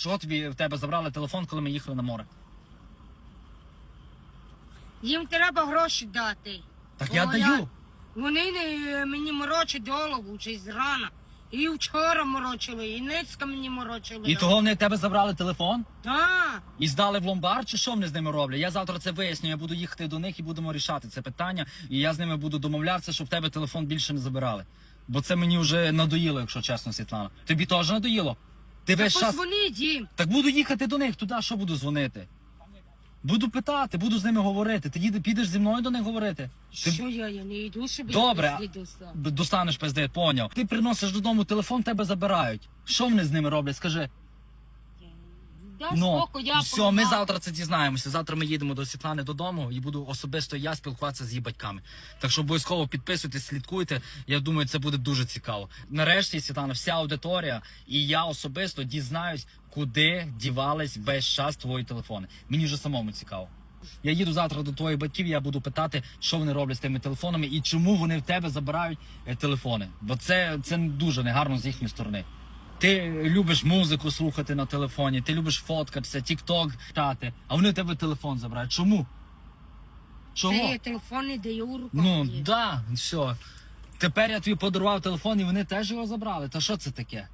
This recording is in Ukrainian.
Чого тобі в тебе забрали телефон, коли ми їхали на море? Їм треба гроші дати. Так я О, даю. Вони не, мені морочать голову чи зрана. І вчора морочили, і ницька мені морочили. І того вони в тебе забрали телефон? Так. І здали в ломбард, чи що вони з ними роблять? Я завтра це виясню. Я буду їхати до них і будемо рішати це питання. І я з ними буду домовлятися, щоб в тебе телефон більше не забирали. Бо це мені вже надоїло, якщо чесно, Світлана. Тобі теж надоїло? Ти весь час. позвоніть їм. Так буду їхати до них туди, що буду дзвонити? Буду питати, буду з ними говорити. Ти їде- підеш зі мною до них говорити? Ти Що я, я не йду, щоб Добре. я пизди достав. б- достанеш пизди, поняв. Ти приносиш додому телефон, тебе забирають. Що вони з ними роблять? Скажи. Дай Ну, спокій, я все, ми завтра це дізнаємося. Завтра ми їдемо до Світлани додому і буду особисто я спілкуватися з її батьками. Так що обов'язково підписуйтесь, слідкуйте. Я думаю, це буде дуже цікаво. Нарешті, Світлана, вся аудиторія і я особисто дізнаюсь, куди дівались весь час твої телефони. Мені вже самому цікаво. Я їду завтра до твоїх батьків, я буду питати, що вони роблять з тими телефонами і чому вони в тебе забирають е, телефони. Бо це, це дуже негарно з їхньої сторони. Ти любиш музику слухати на телефоні, ти любиш фоткатися, тік-ток читати, а вони в тебе телефон забирають. Чому? Чому? Це я телефон не даю у руках. Ну є. да, все. Тепер я тобі подарував телефон, і вони теж його забрали. Та що це таке?